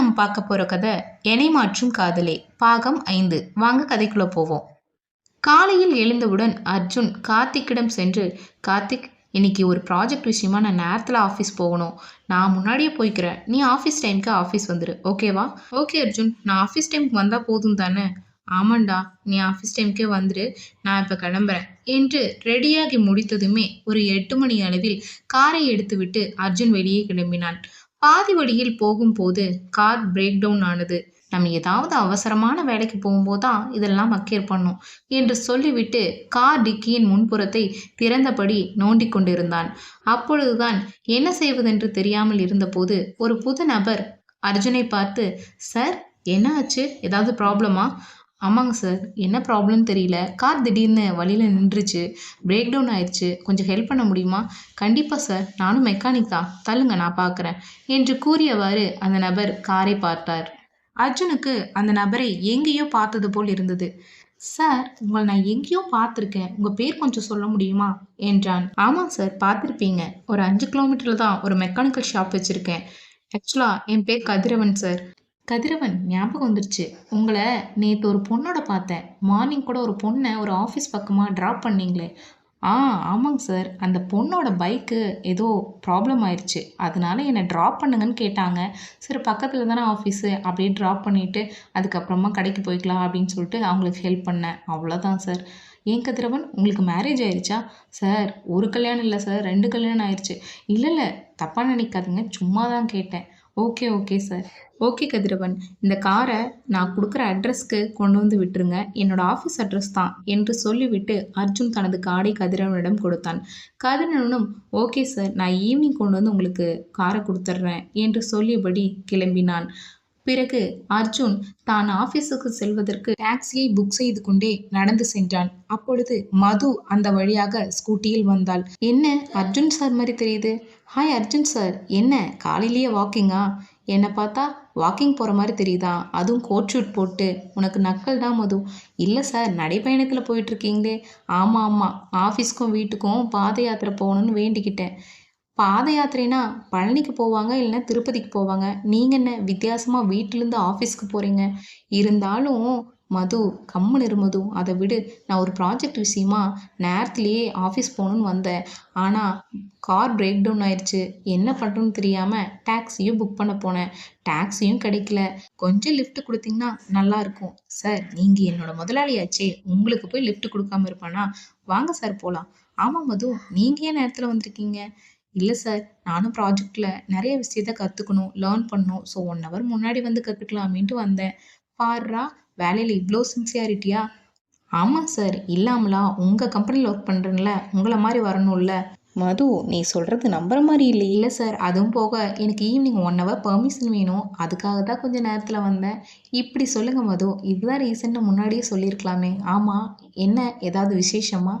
நாம் பார்க்க போகிற கதை எனை மாற்றும் காதலே. பாகம் ஐந்து. வாங்க கதைக்குள்ளே போவோம். காலையில் எழுந்தவுடன் அர்ஜுன் கார்த்திக்கிடம் சென்று கார்த்திக் இன்னைக்கு ஒரு ப்ராஜெக்ட் விஷயமா நான் நேரத்தில் ஆஃபீஸ் போகணும். நான் முன்னாடியே போய்க்கிறேன். நீ ஆஃபீஸ் டைமுக்கு ஆஃபீஸ் வந்துடு ஓகேவா ஓகே அர்ஜுன். நான் ஆஃபீஸ் டைமுக்கு வந்தால் போதும் தானே? ஆமாண்டா. நீ ஆஃபீஸ் டைமுக்கே வந்துடு நான் இப்போ கிளம்புறேன். என்று ரெடியாகி முடித்ததுமே ஒரு எட்டு மணி அளவில் காரை எடுத்துவிட்டு அர்ஜுன் வெளியே கிளம்பினான். பாதி வழியில் போகும்போது கார் பிரேக் டவுன் ஆனது. நம்ம ஏதாவது அவசரமான வேலைக்கு போகும்போது தான் இதெல்லாம் மக்கேர் பண்ணும் என்று சொல்லிவிட்டு கார் டிக்கியின் முன்புறத்தை திறந்தபடி நோண்டி கொண்டிருந்தான். அப்பொழுதுதான் என்ன செய்வதென்று தெரியாமல் இருந்தபோது ஒரு புது நபர் அர்ஜுனை பார்த்து சார் என்ன ஆச்சு? ஏதாவது ப்ராப்ளமா ஆமாங்க சார் என்ன ப்ராப்ளம்னு தெரியல. கார் திடீர்னு வழியில் நின்றுச்சு. பிரேக் டவுன் ஆயிடுச்சு. கொஞ்சம் ஹெல்ப் பண்ண முடியுமா? கண்டிப்பாக சார் நானும் மெக்கானிக் தான். தள்ளுங்க நான் பார்க்குறேன் என்று கூறியவாறு அந்த நபர் காரை பார்த்தார். அர்ஜுனுக்கு அந்த நபரை எங்கேயோ பார்த்தது போல் இருந்தது. சார் உங்களை நான் எங்கேயோ பார்த்துருக்கேன். உங்கள் பேர் கொஞ்சம் சொல்ல முடியுமா? என்றான். ஆமாம் சார் பார்த்துருப்பீங்க. ஒரு அஞ்சு கிலோமீட்டரில் தான் ஒரு மெக்கானிக்கல் ஷாப் வச்சுருக்கேன். ஆக்சுவலாக என் பேர் கதிரவன் சார் கதிரவன் ஞாபகம் வந்துருச்சு. உங்களை நேற்று ஒரு பொண்ணோட பார்த்தேன். மார்னிங் கூட ஒரு பொண்ணை ஒரு ஆஃபீஸ் பக்கமாக ட்ராப் பண்ணீங்களே. ஆ ஆமாங்க சார். அந்த பொண்ணோட பைக்கு ஏதோ ப்ராப்ளம் ஆயிடுச்சு அதனால என்னை ட்ராப் பண்ணுங்கன்னு கேட்டாங்க. சரி பக்கத்தில் தானே ஆஃபீஸு அப்படியே ட்ராப் பண்ணிவிட்டு அதுக்கப்புறமா கடைக்கு போய்க்கலாம் அப்படின்னு சொல்லிட்டு அவங்களுக்கு ஹெல்ப் பண்ணேன். அவ்வளோதான் சார். ஏன் கதிரவன் உங்களுக்கு மேரேஜ் ஆயிடுச்சா சார் ஒரு கல்யாணம் இல்லை சார். ரெண்டு கல்யாணம் ஆயிடுச்சு இல்லை இல்லை தப்பாக நினைக்காதுங்க. சும்மா தான் கேட்டேன். Okay okay sir. Okay Kathiravan. இந்த காரை நான் கொடுக்குற அட்ரஸ்க்கு கொண்டு வந்து விட்டுருங்க. என்னோட ஆஃபீஸ் அட்ரஸ் தான் என்று சொல்லிவிட்டு அர்ஜுன் தனது காரை கதிரவனிடம் கொடுத்தான். கதிரவனும் ஓகே சார் நான் ஈவினிங் கொண்டு வந்து உங்களுக்கு காரை கொடுத்துட்றேன் என்று சொல்லியபடி கிளம்பினான். பிறகு அர்ஜுன் தான் ஆபீஸுக்கு செல்வதற்கு டாக்ஸியை புக் செய்து கொண்டே நடந்து சென்றான். அப்பொழுது மது அந்த வழியாக ஸ்கூட்டியில் வந்தாள். என்ன? அர்ஜுன் சார் மாதிரி தெரியுது? ஹாய் அர்ஜுன் சார் என்ன? காலையிலேயே வாக்கிங்கா என்னை பார்த்தா வாக்கிங் போகிற மாதிரி தெரியுதா? அதுவும் கோட் ஷூட் போட்டு. உனக்கு நக்கல் தான் மது. இல்லை சார் நடைப்பயணத்தில் போயிட்டுருக்கீங்களே ஆமாம் ஆமாம் ஆஃபீஸ்க்கும் வீட்டுக்கும் பாத யாத்திரை போகணுன்னு வேண்டிக்கிட்டேன். பாத யாத்திரைனா பழனிக்கு போவாங்க இல்லைன்னா திருப்பதிக்கு போவாங்க. நீங்கள் என்ன வித்தியாசமாக வீட்டிலேருந்து ஆஃபீஸ்க்கு போகிறீங்க இருந்தாலும் மது கம்முன்னு இரு மது அதை விடு. நான் ஒரு ப்ராஜெக்ட் விஷயமா நேரத்துலேயே ஆஃபீஸ் போகணுன்னு வந்தேன். ஆனால் கார் பிரேக் டவுன் ஆயிடுச்சு என்ன பண்ணுறோன்னு தெரியாமல் டாக்ஸியும் புக் பண்ண போனேன். டாக்ஸியும் கிடைக்கல. கொஞ்சம் லிஃப்ட் கொடுத்தீங்கன்னா நல்லாயிருக்கும் சார் நீங்கள் என்னோட முதலாளியாச்சே உங்களுக்கு போய் லிஃப்ட் கொடுக்காம இருப்பானா? வாங்க சார் போகலாம் ஆமாம் மது நீங்கள் ஏன் நேரத்தில் வந்திருக்கீங்க? இல்லை சார் நானும் ப்ராஜெக்டில் நிறைய விஷயத்த கற்றுக்கணும் லேர்ன் பண்ணணும். ஸோ ஒன் ஹவர் முன்னாடி வந்து கற்றுக்கலாமேன்ட்டு வந்தேன். பாருடா வேலையில் இவ்வளோ சின்சியாரிட்டியா ஆமாம் சார் இல்லாமலா உங்கள் கம்பெனியில் ஒர்க் பண்ணுறேன்ல உங்களை மாதிரி வரணும்ல? மது நீ சொல்கிறது நம்புற மாதிரி இல்லை. இல்லை சார் அதுவும் போக எனக்கு ஈவினிங் ஒன் ஹவர் பெர்மிஷன் வேணும். அதுக்காக தான் கொஞ்சம் நேரத்தில் வந்தேன். இப்படி சொல்லுங்கள் மது இதுதான் ரீசெண்டாக முன்னாடியே சொல்லியிருக்கலாமே. ஆமாம் என்ன ஏதாவது விசேஷமா?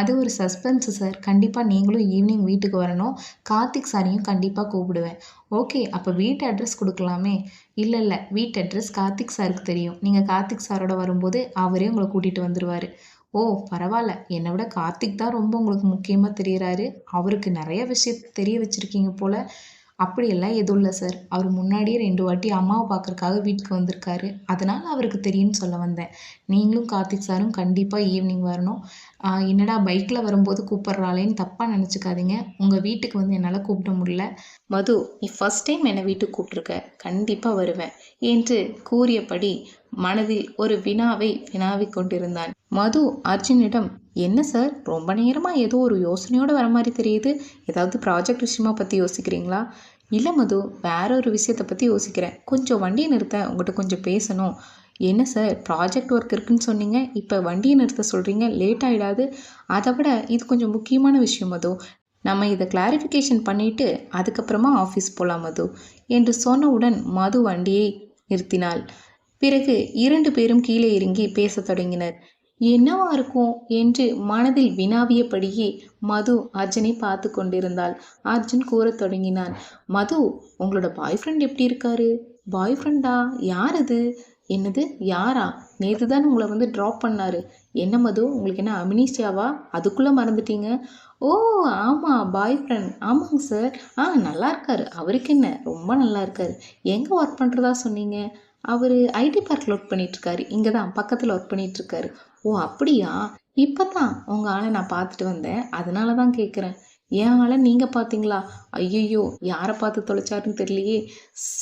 அது ஒரு சஸ்பென்ஸு சார் கண்டிப்பாக நீங்களும் ஈவினிங் வீட்டுக்கு வரணும். கார்த்திக் சாரையும் கண்டிப்பாக கூப்பிடுவேன். ஓகே அப்போ வீட்டு அட்ரஸ் கொடுக்கலாமே? இல்லை இல்லை. வீட்டு அட்ரஸ் கார்த்திக் சாருக்கு தெரியும். நீங்கள் கார்த்திக் சாரோட வரும்போது அவரே உங்களை கூட்டிகிட்டு வந்துடுவார் ஓ பரவாயில்ல. என்னை விட கார்த்திக் தான் ரொம்ப உங்களுக்கு முக்கியமாக தெரிகிறாரு அவருக்கு நிறைய விஷயத்த தெரிய வச்சுருக்கீங்க போல். அப்படியெல்லாம் எதுவும் இல்லை சார் அவர் முன்னாடியே ரெண்டு வாட்டி அம்மாவை பார்க்குறக்காக வீட்டுக்கு வந்திருக்காரு. அதனால் அவருக்கு தெரியும்னு சொல்ல வந்தேன். நீங்களும் கார்த்திக் சாரும் கண்டிப்பாக ஈவினிங் வரணும். என்னடா பைக்கில் வரும்போது கூப்பிட்றாளேன்னு தப்பாக நினச்சிக்காதீங்க. உங்கள் வீட்டுக்கு வந்து என்னால் கூப்பிட முடியல. மது நீ ஃபஸ்ட் டைம் என்னை வீட்டுக்கு கூப்பிட்ருக்க கண்டிப்பாக வருவேன். என்று கூறியபடி மனதில் ஒரு வினாவை வினாவிக் கொண்டிருந்தான். மது அர்ஜுனிடம் என்ன சார்? ரொம்ப நேரமாக ஏதோ ஒரு யோசனையோடு வர மாதிரி தெரியுது. ஏதாவது ப்ராஜெக்ட் விஷயமா பற்றி யோசிக்கிறீங்களா? இல்லை மது வேற ஒரு விஷயத்தை பற்றி யோசிக்கிறேன். கொஞ்சம் வண்டியை நிறுத்த உங்கள்கிட்ட கொஞ்சம் பேசணும். என்ன சார்? ப்ராஜெக்ட் ஒர்க் இருக்குன்னு சொன்னீங்க. இப்போ வண்டியை நிறுத்த சொல்கிறீங்க லேட் ஆகிடாது அதை விட இது கொஞ்சம் முக்கியமான விஷயம் மது. நம்ம இதை கிளாரிஃபிகேஷன் பண்ணிவிட்டு அதுக்கப்புறமா ஆஃபீஸ் போகலாம் மது. என்று சொன்னவுடன் மது வண்டியை நிறுத்தினாள். பிறகு இரண்டு பேரும் கீழே இறங்கி பேசத் தொடங்கினர். என்னவா இருக்கும் என்று மனதில் வினாவியபடியே மது அர்ஜுனை பார்த்து கொண்டிருந்தாள். அர்ஜுன் கூறத் தொடங்கினான். மது உங்களோட பாய் ஃப்ரெண்ட் எப்படி இருக்காரு? பாய் ஃப்ரெண்டா யார் அது? என்னது? யாரா? நேற்று தான் உங்களை வந்து ட்ராப் பண்ணாரு. என்ன மது உங்களுக்கு என்ன அமினிஷியாவா அதுக்குள்ளே மறந்துட்டீங்க? ஓ ஆமாம் பாய் ஃப்ரெண்ட் ஆமாங்க சார் ஆ நல்லா இருக்காரு. அவருக்கு என்ன? ரொம்ப நல்லா இருக்காரு. எங்கே ஒர்க் பண்ணுறதா சொன்னீங்க? அவர் ஐடி பார்க்கில் ஒர்க் பண்ணிகிட்ருக்காரு இங்கே தான் பக்கத்தில் ஒர்க் பண்ணிகிட்ருக்காரு ஓ அப்படியா? இப்போ தான் உங்கள் ஆளை நான் பார்த்துட்டு வந்தேன். அதனால தான் கேட்குறேன் என் ஆளை நீங்கள் பார்த்தீங்களா? ஐயையோ யாரை பார்த்து தொலைச்சாருன்னு தெரியலையே.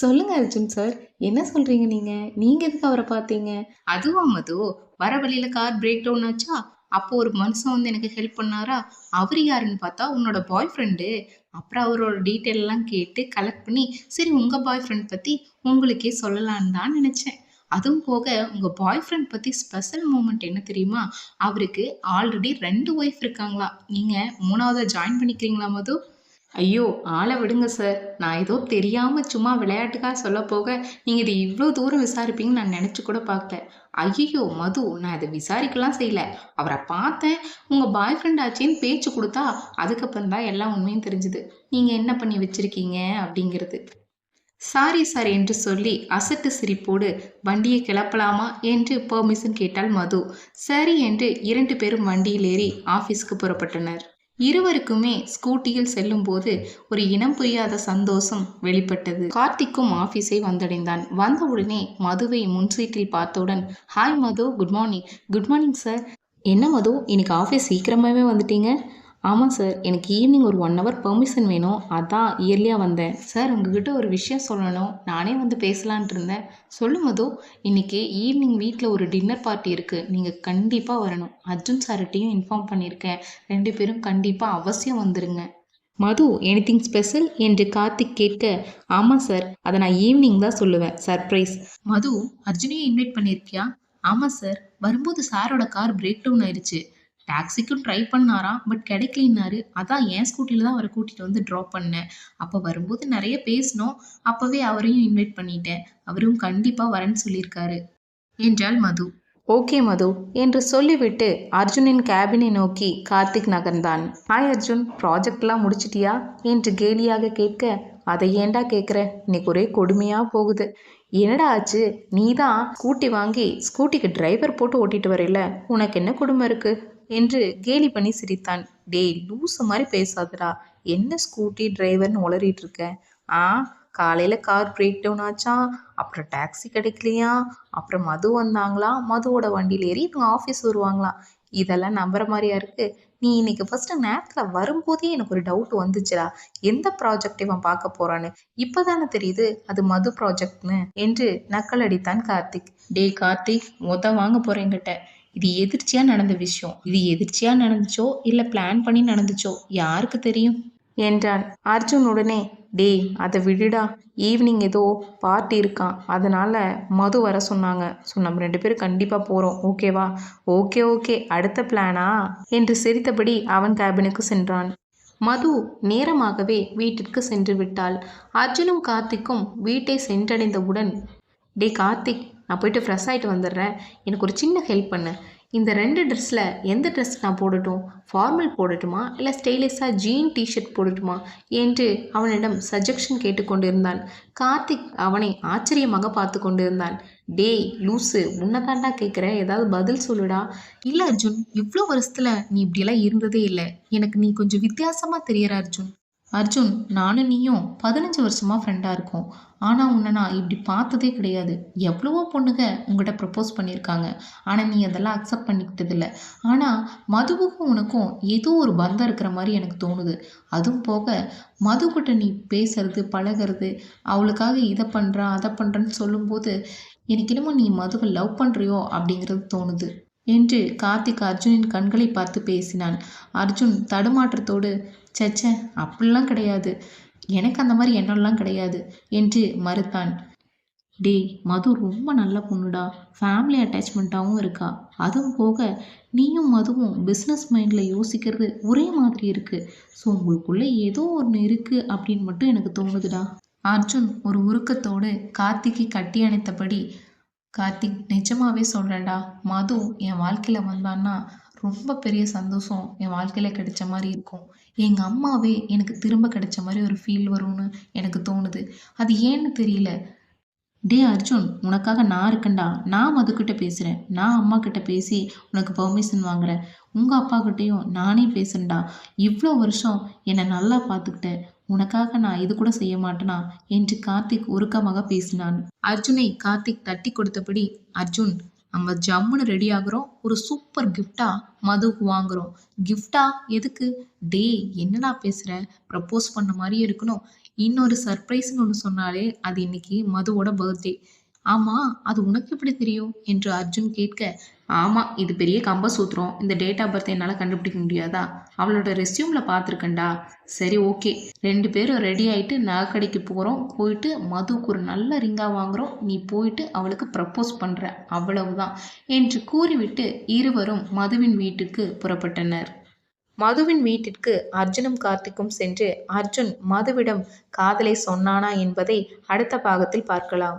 சொல்லுங்கள் அர்ஜுன் சார் என்ன சொல்கிறீங்க நீங்கள் நீங்கள் எதுக்கு அவரை பார்த்தீங்க? அதுவா மது? வர வழியில் கார் பிரேக் டவுன் ஆச்சா? அப்போ ஒரு மனுஷன் வந்து எனக்கு ஹெல்ப் பண்ணாரா? அவர் யாருன்னு பார்த்தா உன்னோட பாய் ஃப்ரெண்டு அப்புறம் அவரோட டீட்டெயில் எல்லாம் கேட்டு கலெக்ட் பண்ணி சரி உங்கள் பாய் ஃப்ரெண்ட் பற்றி உங்களுக்கே சொல்லலான்னு தான் நினச்சேன். அதுவும் போக உங்கள் பாய் ஃப்ரெண்ட் பற்றி ஸ்பெஷல் மூமெண்ட் என்ன தெரியுமா? அவருக்கு ஆல்ரெடி ரெண்டு ஒய்ஃப் இருக்காங்களா? நீங்கள் மூணாவதாக ஜாயின் பண்ணிக்கிறீங்களா மது? ஐயோ ஆளை விடுங்க சார். நான் ஏதோ தெரியாமல் சும்மா விளையாட்டுக்காக சொல்ல போக நீங்கள் இது இவ்வளோ தூரம் விசாரிப்பீங்கன்னு நான் நினச்சி கூட பார்க்கல. ஐயோ மது நான் இதை விசாரிக்கலாம் செய்யல. அவரை பார்த்தேன். உங்கள் பாய் ஃப்ரெண்ட் ஆச்சேன்னு பேச்சு கொடுத்தா அதுக்கப்புறம் தான் எல்லா உண்மையும் தெரிஞ்சுது. நீங்கள் என்ன பண்ணி வச்சுருக்கீங்க? அப்படிங்கிறது. சாரி சார் என்று சொல்லி அசட்டு சிரிப்போடு வண்டியை கிளப்பலாமா? என்று பெர்மிஷன் கேட்டால் மது. சரி என்று இரண்டு பேரும் வண்டியில் ஏறி ஆஃபீஸ்க்கு புறப்பட்டனர். இருவருக்குமே ஸ்கூட்டியில் செல்லும்போது ஒரு இனம் புரியாத சந்தோஷம் வெளிப்பட்டது. கார்த்திக்கும் ஆஃபீஸை வந்தடைந்தான். வந்தவுடனே மதுவை முன்சீட்டில் பார்த்தவுடன் hi Madhu good morning good morning sir என்ன மது? இன்னைக்கு ஆஃபீஸ் சீக்கிரமாகவே வந்துட்டீங்க? ஆமாம் சார் எனக்கு ஈவினிங் ஒரு ஒன் ஹவர் பெர்மிஷன் வேணும். அதான் இயர்லியாக வந்தேன். சார் உங்ககிட்ட ஒரு விஷயம் சொல்லணும். நானே வந்து பேசலான்ட்டு இருந்தேன். சொல்லு மது இன்னைக்கு ஈவினிங் வீட்டில் ஒரு டின்னர் பார்ட்டி இருக்குது நீங்கள் கண்டிப்பாக வரணும். அர்ஜுன் சார்கிட்டையும் இன்ஃபார்ம் பண்ணியிருக்கேன் ரெண்டு பேரும் கண்டிப்பாக அவசியம் வந்துருங்க. மது எனிதிங் ஸ்பெஷல் என்று கார்த்திக் கேட்க ஆமாம் சார் அதை நான் ஈவினிங் தான் சொல்லுவேன். சர்ப்ரைஸ் மது அர்ஜுனையும் இன்வைட் பண்ணியிருக்கியா ஆமாம் சார் வரும்போது சாரோட கார் பிரேக் டவுன் ஆயிடுச்சு. டாக்ஸிக்கும் ட்ரை பண்ணாராம் பட் கிடைக்கலின்னாரு. அதான் என் ஸ்கூட்டியில் தான் அவரை கூட்டிகிட்டு வந்து ட்ராப் பண்ணேன். அப்போ வரும்போது நிறைய பேசினோம். அப்போவே அவரையும் இன்வைட் பண்ணிட்டேன். அவரும் கண்டிப்பாக வரேன்னு சொல்லியிருக்காரு. என்றாள் மது. ஓகே மது. என்று சொல்லிவிட்டு அர்ஜுனின் கேபினை நோக்கி கார்த்திக் நகர்ந்தான். ஹாய் அர்ஜுன் ப்ராஜெக்ட்லாம் முடிச்சிட்டியா? என்று கேலியாக கேட்க அதை ஏன்டா கேட்குற இன்னைக்கு ஒரே கொடுமையாக போகுது. என்னடா ஆச்சு? நீ தான் ஸ்கூட்டி வாங்கி ஸ்கூட்டிக்கு டிரைவர் போட்டு ஓட்டிட்டு வரையில உனக்கு என்ன குடும்பம் இருக்குது என்று கேலி பண்ணி சிரித்தான். டேய் லூசு மாதிரி பேசாதடா. என்ன ஸ்கூட்டி டிரைவர்னு உளறிட்டு இருக்க? ஆ காலையில் கார் பிரேக் டவுன் ஆச்சா? அப்புறம் டாக்ஸி கிடைக்கலையா? அப்புறம் மது வந்தாங்களா? மதுவோட வண்டியில் ஏறி இவங்க ஆஃபீஸ் வருவாங்களாம் இதெல்லாம் நம்புற மாதிரியா இருக்கு. நீ இன்னைக்கு ஃபர்ஸ்ட் நேரத்தில் வரும்போதே எனக்கு ஒரு டவுட் வந்துச்சுடா. எந்த ப்ராஜெக்ட் இவன் பார்க்க போறான்னு? இப்போதானே தெரியுது அது மது ப்ராஜெக்ட்னு என்று நக்கல் அடித்தான் கார்த்திக். டேய் கார்த்திக் மொத்த வாங்க போறேங்கிட்ட இது எதிர்ச்சியாக நடந்த விஷயம். இது எதிர்ச்சியாக நடந்துச்சோ இல்லை பிளான் பண்ணி நடந்துச்சோ யாருக்கு தெரியும்? என்றான். அர்ஜுன் உடனே டேய் அதை விடுடா. ஈவினிங் ஏதோ பார்ட்டி இருக்கான் அதனால மது வர சொன்னாங்க. ஸோ நம்ம ரெண்டு பேரும் கண்டிப்பாக போகிறோம் ஓகேவா ஓகே ஓகே அடுத்த பிளானா என்று சிரித்தபடி அவன் கேபினுக்கு சென்றான். மது நேரமாகவே வீட்டிற்கு சென்று விட்டாள். அர்ஜுனும் கார்த்திக்கும் வீட்டை சென்றடைந்தவுடன் டே கார்த்திக் நான் போயிட்டு ஃப்ரெஷ் ஆகிட்டு வந்துடுறேன். எனக்கு ஒரு சின்ன ஹெல்ப் பண்ணு. இந்த ரெண்டு ட்ரெஸ்ஸில் எந்த ட்ரெஸ் நான் போடட்டும்? ஃபார்மல் போடட்டுமா? இல்லை ஸ்டைலிஷாக ஜீன் டிஷர்ட் போடட்டுமா? என்று அவனிடம் சஜஷன் கேட்டுக்கொண்டிருந்தான். கார்த்திக் அவனை ஆச்சரியமாக பார்த்து கொண்டிருந்தான். டேய் லூசு உன்னதாண்டா கேட்குற ஏதாவது பதில் சொல்லுடா. இல்லை அர்ஜுன் இவ்வளோ வருஷத்தில் நீ இப்படியெல்லாம் இருந்ததே இல்லை. எனக்கு நீ கொஞ்சம் வித்தியாசமாக தெரியற அர்ஜுன். அர்ஜுன் நானும் நீயும் பதினஞ்சு வருஷமாக ஃப்ரெண்டாக இருக்கோம். ஆனால் உன்னை நான் இப்படி பார்த்ததே கிடையாது. எவ்வளவோ பொண்ணுங்க உங்கள்கிட்ட ப்ரப்போஸ் பண்ணியிருக்காங்க. ஆனால் நீ அதெல்லாம் அக்செப்ட் பண்ணிக்கிட்டதில்ல. ஆனால் மதுவுக்கும் உனக்கும் ஏதோ ஒரு பந்தம் இருக்கிற மாதிரி எனக்கு தோணுது. அதுவும் போக மதுக்கிட்ட நீ பேசுறது பழகிறது அவளுக்காக இதை பண்ணுறா அதை பண்ணுறேன்னு சொல்லும்போது எனக்கு என்னமோ நீ மதுவை லவ் பண்ணுறியோ அப்படிங்கிறது தோணுது. என்று கார்த்திக் அர்ஜுனின் கண்களை பார்த்து பேசினான் அர்ஜுன் தடுமாற்றத்தோடு சச்ச அப்படிலாம் கிடையாது. எனக்கு அந்த மாதிரி எண்ணம்லாம் கிடையாது என்று மறுத்தான். டேய் மது ரொம்ப நல்ல பொண்ணுடா. ஃபேமிலி அட்டாச்மெண்ட்டாகவும் இருக்கா. அதுவும் போக நீயும் மதுவும் பிஸ்னஸ் மைண்டில் யோசிக்கிறது ஒரே மாதிரி இருக்குது ஸோ உங்களுக்குள்ளே ஏதோ ஒன்று இருக்குது அப்படின்னு மட்டும் எனக்கு தோணுதுடா. அர்ஜுன் ஒரு உருக்கத்தோடு கார்த்திகை கட்டி அணைத்தபடி கார்த்திக் நிஜமாவே சொல்கிறேன்டா மது என் வாழ்க்கையில் வந்தான்னா ரொம்ப பெரிய சந்தோஷம். என் வாழ்க்கையில் கிடைச்ச மாதிரி இருக்கும். எங்கள் அம்மாவே எனக்கு திரும்ப கிடைச்ச மாதிரி ஒரு ஃபீல் வரும்னு எனக்கு தோணுது. அது ஏன்னு தெரியல. டே அர்ஜுன் உனக்காக நான் இருக்கேன்டா. நான் மதுக்கிட்ட பேசுகிறேன் நான் அம்மா கிட்ட பேசி உனக்கு பெர்மிஷன் வாங்குறேன். உங்கள் அப்பா கிட்டேயும் நானே பேசுகிறேன்டா இவ்வளோ வருஷம் என்னை நல்லா பார்த்துக்கிட்டேன். உனக்காக நான் இது கூட செய்ய மாட்டேனா? என்று கார்த்திக் உருக்கமாக பேசினான். அர்ஜுனை கார்த்திக் தட்டி கொடுத்தபடி அர்ஜுன் நம்ம ஜம்முன்னு ரெடி ஆகுறோம். ஒரு சூப்பர் கிஃப்டா மதுவுக்கு வாங்குறோம். கிஃப்டா எதுக்கு? டே என்னடா பேசுற? ப்ரப்போஸ் பண்ண மாதிரி இருக்கணும். இன்னொரு சர்ப்ரைஸ்னு ஒன்று சொன்னாலே அது இன்னைக்கு மதுவோட பர்த்டே ஆமாம் அது உனக்கு எப்படி தெரியும்? என்று அர்ஜுன் கேட்க ஆமாம் இது பெரிய கம்பசூத்திரம் இந்த டேட் ஆஃப் பர்த் என்னால் கண்டுபிடிக்க முடியாதா? அவளோட ரெஸ்யூமில் பார்த்துருக்கேன்டா. சரி ஓகே ரெண்டு பேரும் ரெடி ஆகிட்டு நகைக்கடைக்கு போகிறோம் போயிட்டு மதுவுக்கு ஒரு நல்ல ரிங்காக வாங்குகிறோம் நீ போயிட்டு அவளுக்கு ப்ரப்போஸ் பண்ணுற அவ்வளவுதான். என்று கூறிவிட்டு இருவரும் மதுவின் வீட்டுக்கு புறப்பட்டனர். மதுவின் வீட்டிற்கு அர்ஜுனும் கார்த்திக்கும் சென்று அர்ஜுன் மதுவிடம் காதலை சொன்னானா என்பதை அடுத்த பாகத்தில் பார்க்கலாம்.